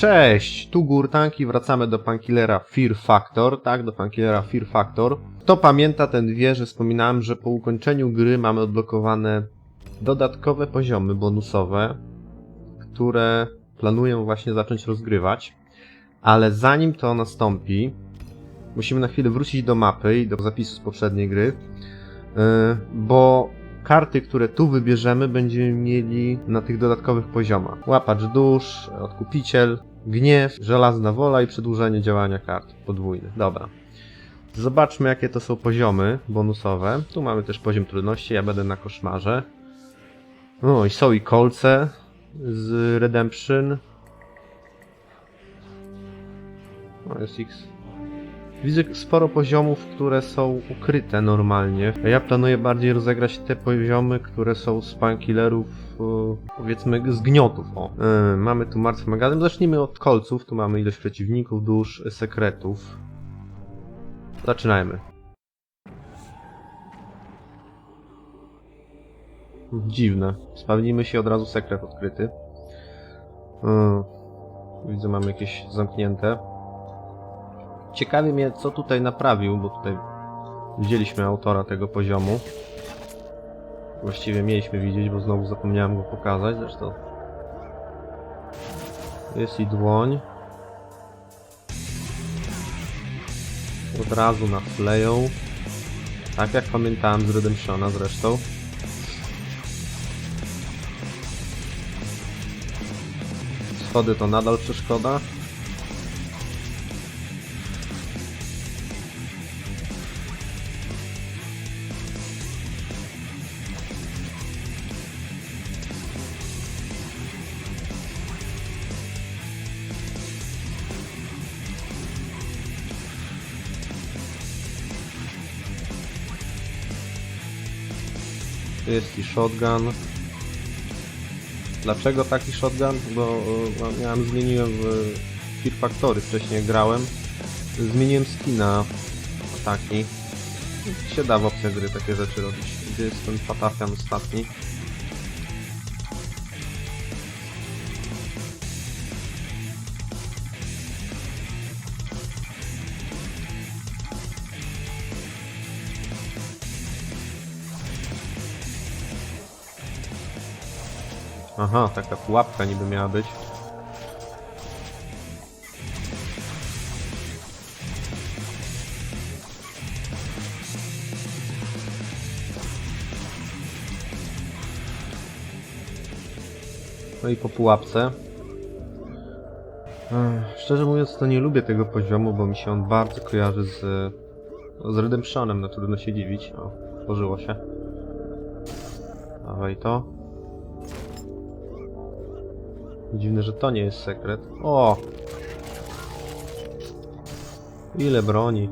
Cześć, tu Gurtank i wracamy do Punkillera Fear Factor, tak, do Punkillera Fear Factor. Kto pamięta, ten wie, że wspominałem, że po ukończeniu gry mamy odblokowane dodatkowe poziomy bonusowe, które planuję właśnie zacząć rozgrywać. Ale zanim to nastąpi, musimy na chwilę wrócić do mapy i do zapisu z poprzedniej gry, yy, bo karty, które tu wybierzemy, będziemy mieli na tych dodatkowych poziomach. Łapacz dusz, odkupiciel, gniew, żelazna wola i przedłużenie działania kart podwójny. Dobra. Zobaczmy, jakie to są poziomy bonusowe. Tu mamy też poziom trudności, ja będę na koszmarze. No i są i kolce z Redemption. No jest X. Widzę sporo poziomów, które są ukryte normalnie. Ja planuję bardziej rozegrać te poziomy, które są z pankillerów, e, powiedzmy, z gniotów. O. E, mamy tu martwy magazyn. Zacznijmy od kolców. Tu mamy ilość przeciwników, dusz, sekretów. Zaczynajmy. Dziwne. Spewnijmy się od razu sekret odkryty. E, widzę, mamy jakieś zamknięte. Ciekawi mnie, co tutaj naprawił, bo tutaj widzieliśmy autora tego poziomu. Właściwie mieliśmy widzieć, bo znowu zapomniałem go pokazać, zresztą. Jest i dłoń. Od razu nas leją. Tak jak pamiętałem z Redemptiona zresztą. Schody to nadal przeszkoda. Tu jest i shotgun. Dlaczego taki shotgun? Bo e, miałem, zmieniłem w Fear Factory, wcześniej grałem. Zmieniłem skina taki. Się da w opcjach gry takie rzeczy robić. Gdzie jest ten patafian ostatni? Aha, taka pułapka niby miała być. No i po pułapce. Szczerze mówiąc, to nie lubię tego poziomu, bo mi się on bardzo kojarzy z, z Redemptionem, no trudno się dziwić. O, tworzyło się. Dawaj to. Dziwne, że to nie jest sekret. O! Ile broni.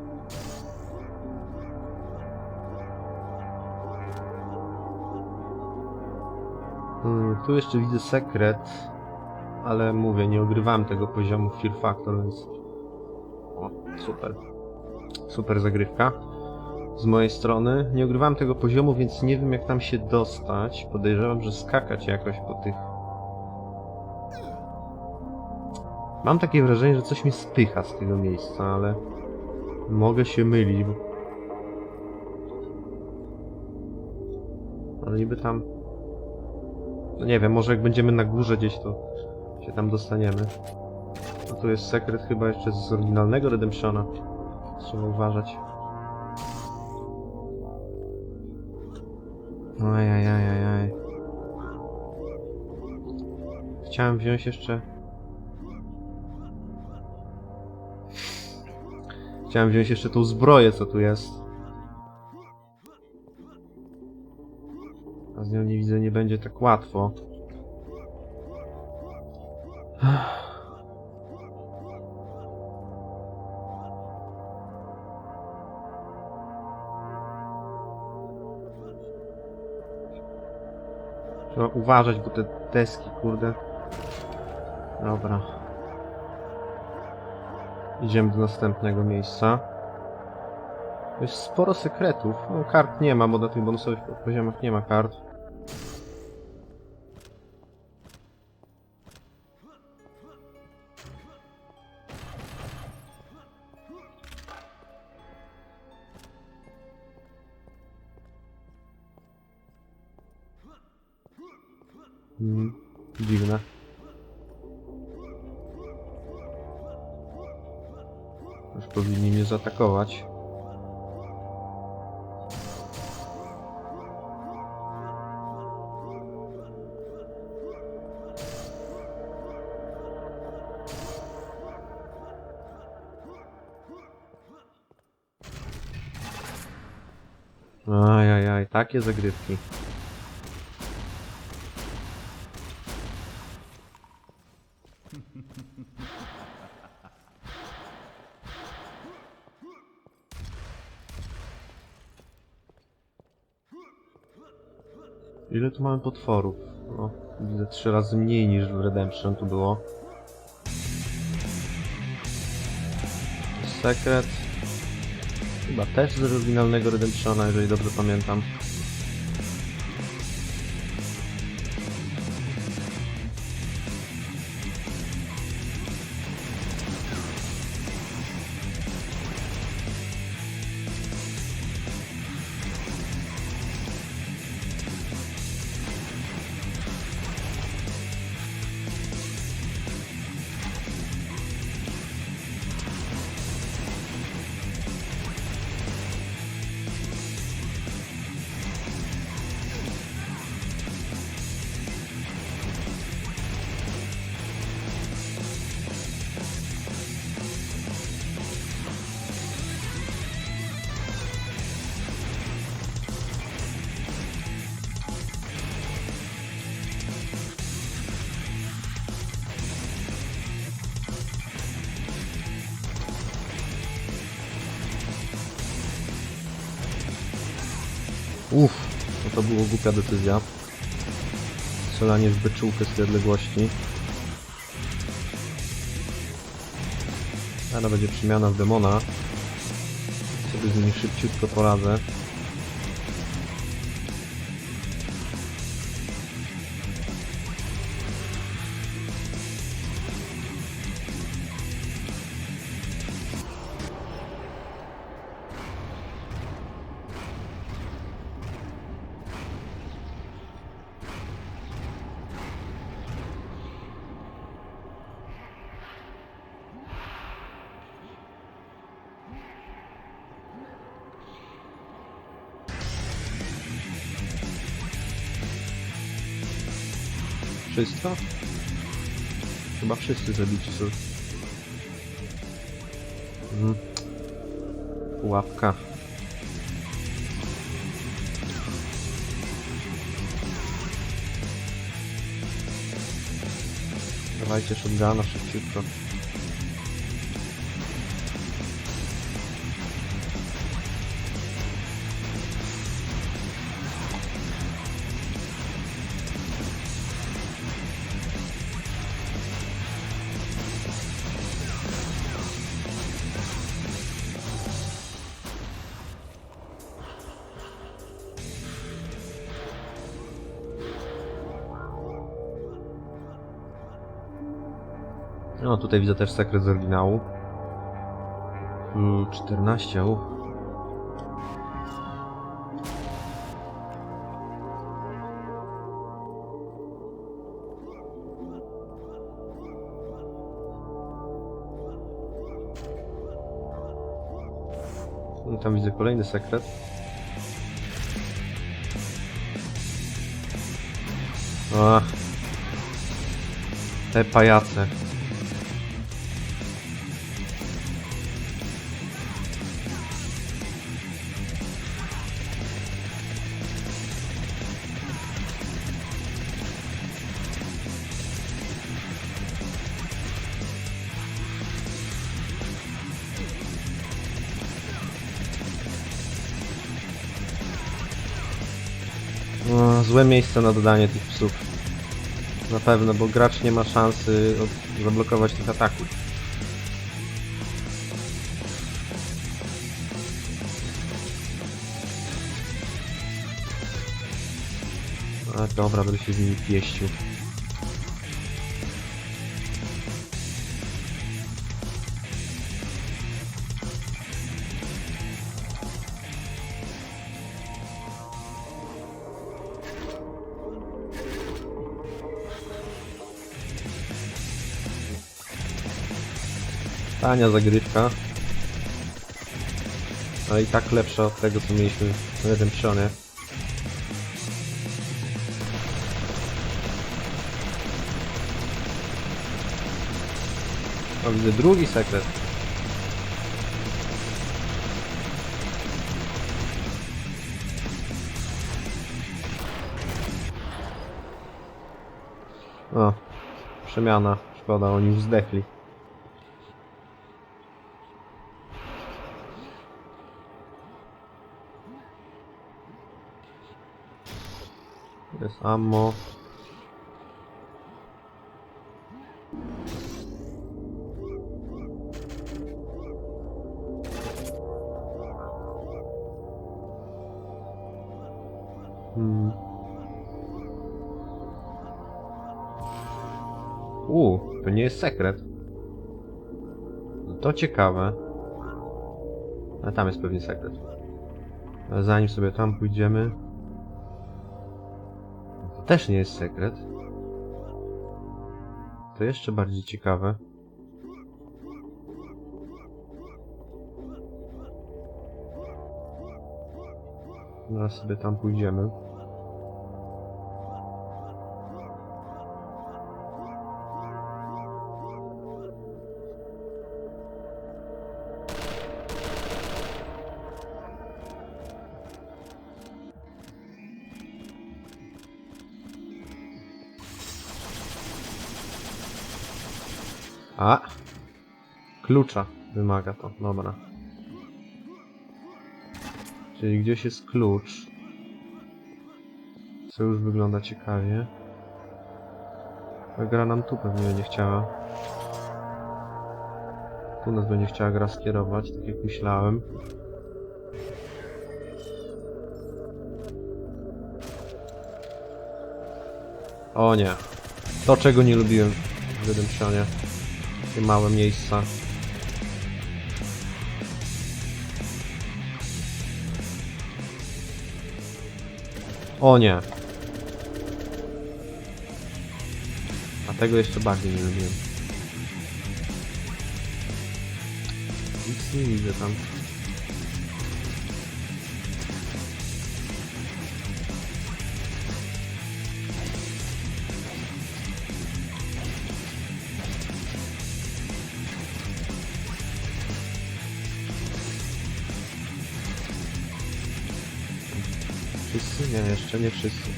Hmm, tu jeszcze widzę sekret, ale mówię, nie ogrywałem tego poziomu Fear Factor, więc... O, super. Super zagrywka. Z mojej strony. Nie ogrywałem tego poziomu, więc nie wiem jak tam się dostać. Podejrzewam, że skakać jakoś po tych Mam takie wrażenie, że coś mnie spycha z tego miejsca, ale mogę się mylić, bo... Ale niby tam... No nie wiem, może jak będziemy na górze gdzieś, to się tam dostaniemy. A tu jest sekret chyba jeszcze z oryginalnego Redemptiona. Trzeba uważać. Ajajajajaj. Chciałem wziąć jeszcze... Chciałem wziąć jeszcze tą zbroję, co tu jest. A z nią nie widzę, nie będzie tak łatwo. Trzeba uważać, bo te deski, kurde. Dobra. Idziemy do następnego miejsca. Jest sporo sekretów. No, kart nie ma, bo na tych bonusowych poziomach nie ma kart. Zaatakować. Ajajaj, takie zagrywki. Ile tu mamy potworów? No, widzę trzy razy mniej niż w Redemption tu było. Sekret. Chyba też z oryginalnego Redemptiona, jeżeli dobrze pamiętam. Uff, no to było głupia decyzja. Strzelanie w byczółkę z tej odległości. Ale będzie przemiana w demona. Sobie z nimi szybciutko poradzę. Wszystko? Chyba wszyscy zabici są. Mhm. Pułapka. Dawajcie shotguna szybciutko. No, tutaj widzę też sekret z oryginału. Mm, 14, u. Tam widzę kolejny sekret. Ach. Te pajace. Złe miejsce na dodanie tych psów. Na pewno, bo gracz nie ma szansy zablokować tych ataków. A dobra, będę się z nimi pieścił. Tania zagrywka. Ale i tak lepsza od tego, co mieliśmy w Redemptionie. O, widzę drugi sekret. O, przemiana. Szkoda, oni już zdechli. Jest ammo. Hmm. U, to nie jest sekret. To ciekawe. Ale tam jest pewnie sekret. Zanim sobie tam pójdziemy... Też nie jest sekret. To jeszcze bardziej ciekawe. Zaraz sobie tam pójdziemy. A! Klucza wymaga to, dobra. Czyli gdzieś jest klucz. Co już wygląda ciekawie. Ta gra nam tu pewnie będzie chciała. Tu nas będzie chciała gra skierować, tak jak myślałem. O nie. To czego nie lubiłem w Redemptionie. Takie małe miejsca. O nie. A tego jeszcze bardziej nie lubiłem. Nic nie widzę tam. Nie wszyscy.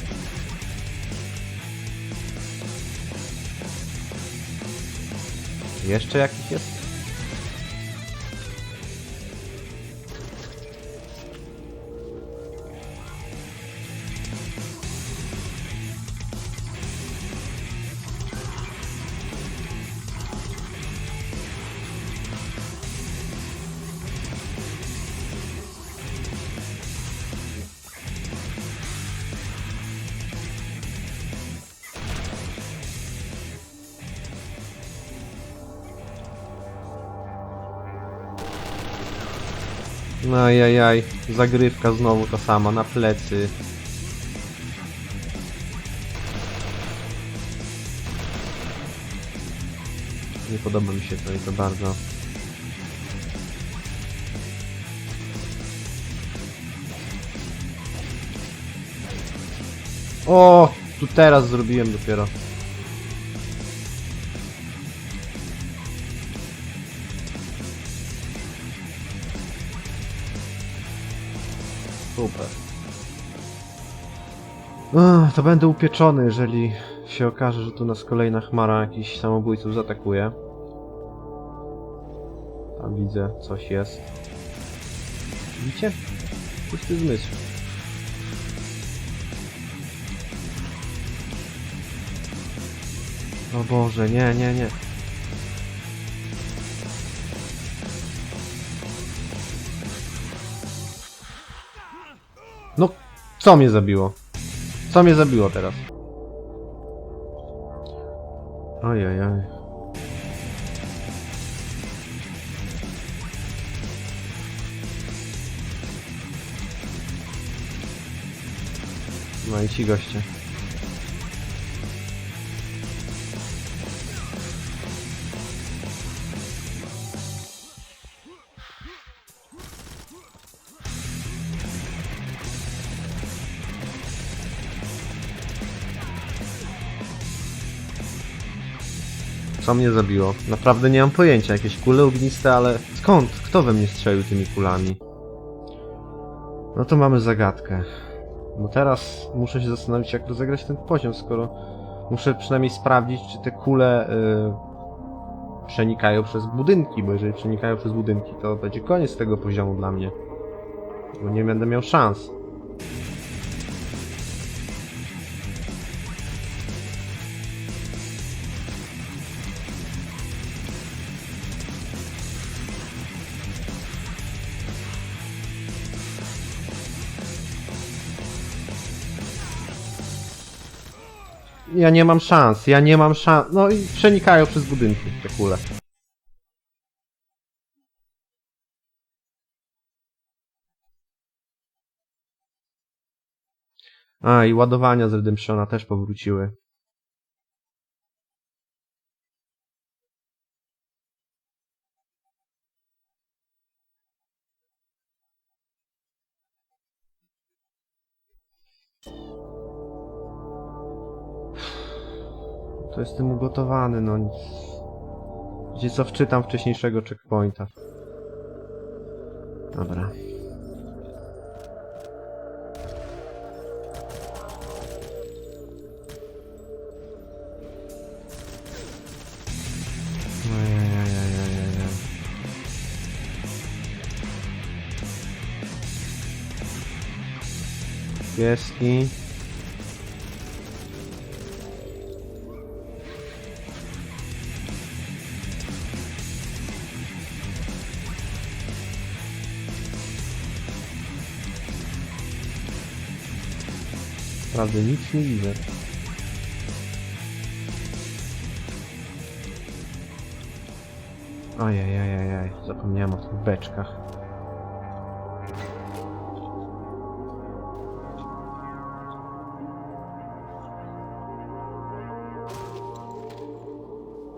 Jeszcze jakiś jest? Ajajaj, zagrywka znowu ta sama, na plecy. Nie podoba mi się to i to bardzo. O, tu teraz zrobiłem dopiero. Super. To będę upieczony, jeżeli się okaże, że tu nas kolejna chmara jakichś samobójców zaatakuje. Tam widzę, coś jest. Widzicie? Pusty zmysł. O Boże, nie, nie, nie. Co mnie zabiło? Co mnie zabiło teraz? Ojej, No i ci goście. Co mnie zabiło? Naprawdę nie mam pojęcia. Jakieś kule ogniste, ale skąd? Kto we mnie strzelił tymi kulami? No to mamy zagadkę. Bo teraz muszę się zastanowić, jak rozegrać ten poziom, skoro muszę przynajmniej sprawdzić, czy te kule y, przenikają przez budynki, bo jeżeli przenikają przez budynki, to będzie koniec tego poziomu dla mnie. Bo nie będę miał szans. Ja nie mam szans, ja nie mam szans. No i przenikają przez budynki te kule. A, i ładowania z Redemptiona też powróciły. To jestem ugotowany, no nic. Gdzie co wczytam wcześniejszego checkpointa. Dobra. Pieski. Naprawdę nic nie widzę. Ajajajajaj, zapomniałem o tych beczkach.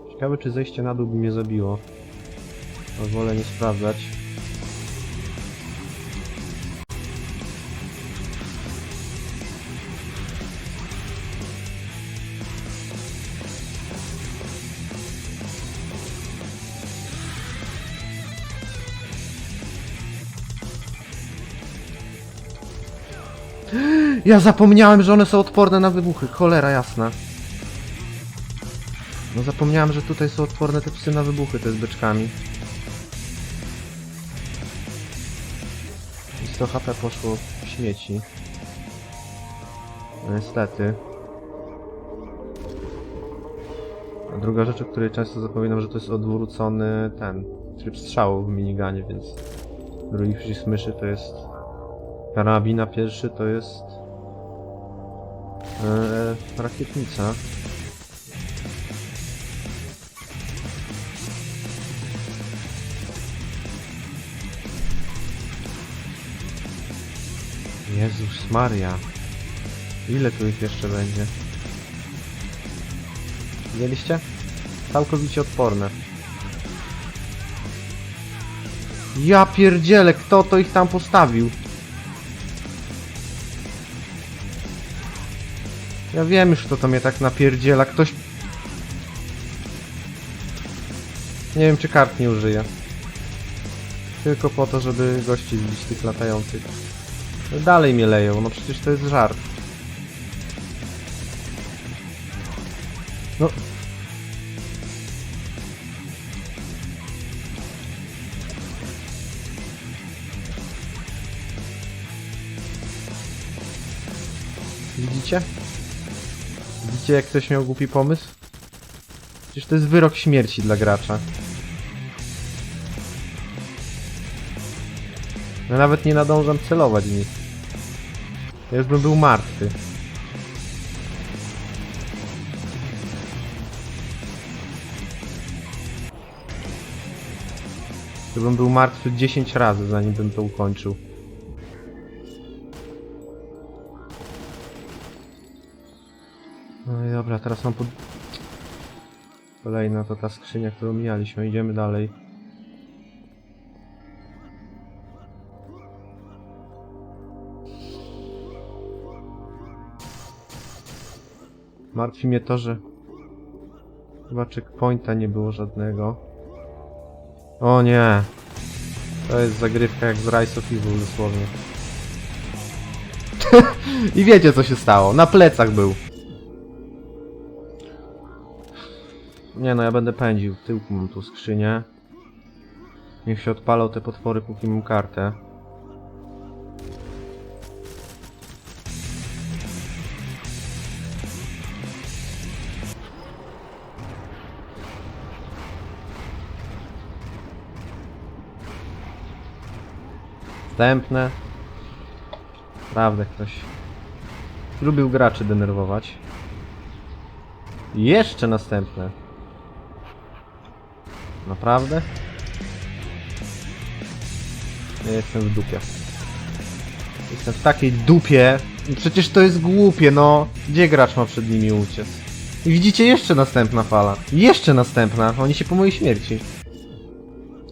Ciekawe, czy zejście na dół by mnie zabiło. Pozwolę nie sprawdzać. Ja zapomniałem, że one są odporne na wybuchy. Cholera jasna. No zapomniałem, że tutaj są odporne te psy na wybuchy, te z beczkami. I 100 HP poszło w śmieci. No niestety. A druga rzecz, o której często zapominam, że to jest odwrócony ten tryb strzału w miniganie, więc drugi przycisk myszy to jest karabina, pierwszy to jest e, rakietnica. Jezus Maria. Ile tu ich jeszcze będzie? Widzieliście? Całkowicie odporne. Ja pierdzielę, kto to ich tam postawił? Ja wiem już kto to mnie tak napierdziela, ktoś... Nie wiem czy kart nie użyje. Tylko po to, żeby gości zbić tych latających. No Dalej mnie leją, no przecież to jest żart. No. Widzicie? Widzicie jak ktoś miał głupi pomysł? Przecież to jest wyrok śmierci dla gracza. Ja nawet nie nadążam celować nich. Ja już bym był martwy. Bym był martwy 10 razy, zanim bym to ukończył. Dobra, teraz mam pod... Kolejna to ta skrzynia, którą mijaliśmy. Idziemy dalej. Martwi mnie to, że chyba checkpointa nie było żadnego. O nie. To jest zagrywka jak z Rise of Evil dosłownie. I wiecie co się stało. Na plecach był. Nie no, ja będę pędził. W tyłku mam tu skrzynię. Niech się odpalą te potwory, póki mam kartę. Wstępne. Prawda, ktoś lubił graczy denerwować. Jeszcze następne. Naprawdę? Ja jestem w dupie. Jestem w takiej dupie. Przecież to jest głupie, no. Gdzie gracz ma przed nimi uciec? I widzicie, jeszcze następna fala. Jeszcze następna. Oni się po mojej śmierci.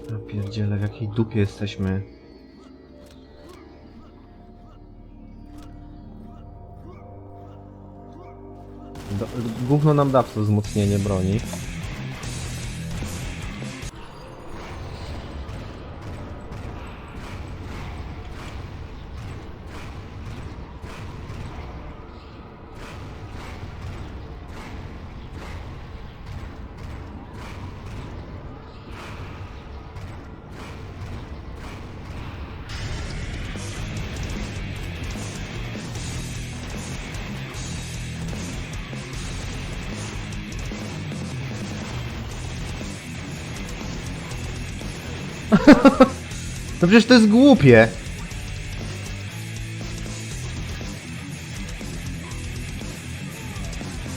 Ja pierdziele, w jakiej dupie jesteśmy. Do, gówno nam da wzmocnienie broni. No przecież to jest głupie.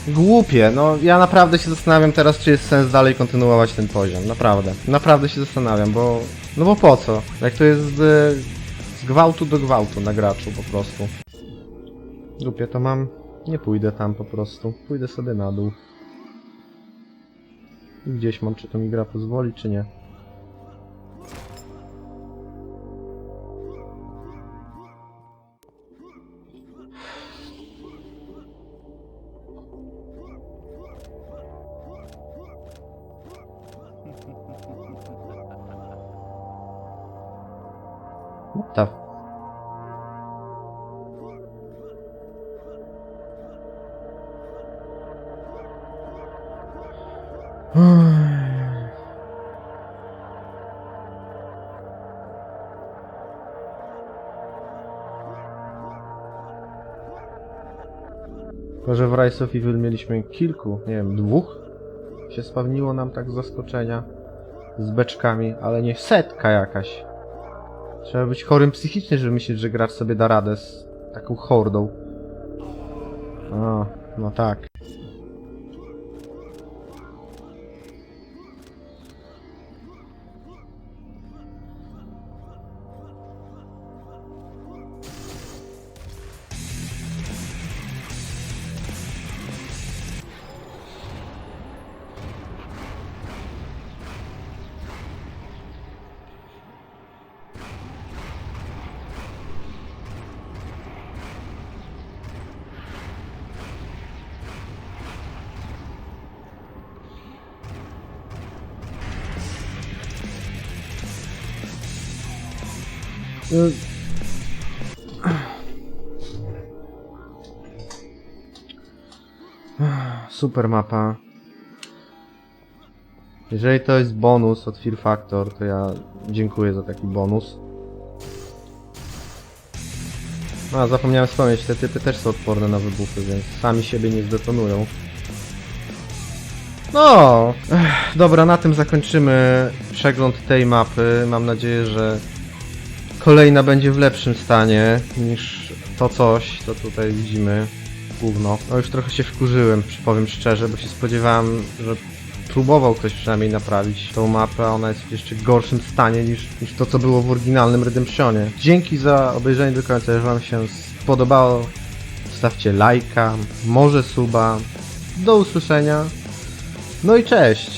Głupie, no ja naprawdę się zastanawiam teraz, czy jest sens dalej kontynuować ten poziom. Naprawdę. Naprawdę się zastanawiam, bo... No bo po co? Jak to jest z, z gwałtu do gwałtu na graczu po prostu. Głupie to mam. Nie pójdę tam po prostu. Pójdę sobie na dół. I Gdzieś mam, czy to mi gra pozwoli, czy nie. What the... Tylko, że w Rise of Evil mieliśmy kilku, nie wiem, dwóch się spawniło nam tak z zaskoczenia z beczkami, ale nie setka jakaś. Trzeba być chorym psychicznie, żeby myśleć, że gracz sobie da radę z taką hordą. O, no tak. Super mapa. Jeżeli to jest bonus od Fear Factor, to ja dziękuję za taki bonus. A, zapomniałem wspomnieć, te typy też są odporne na wybuchy, więc sami siebie nie zdetonują. No, dobra, na tym zakończymy przegląd tej mapy. Mam nadzieję, że kolejna będzie w lepszym stanie niż to coś, co tutaj widzimy. Gówno. No już trochę się wkurzyłem, powiem szczerze, bo się spodziewałem, że próbował ktoś przynajmniej naprawić tą mapę, a ona jest w jeszcze gorszym stanie niż, niż to, co było w oryginalnym Redemptionie. Dzięki za obejrzenie do końca, jeżeli wam się spodobało, stawcie lajka, może suba. Do usłyszenia. No i cześć!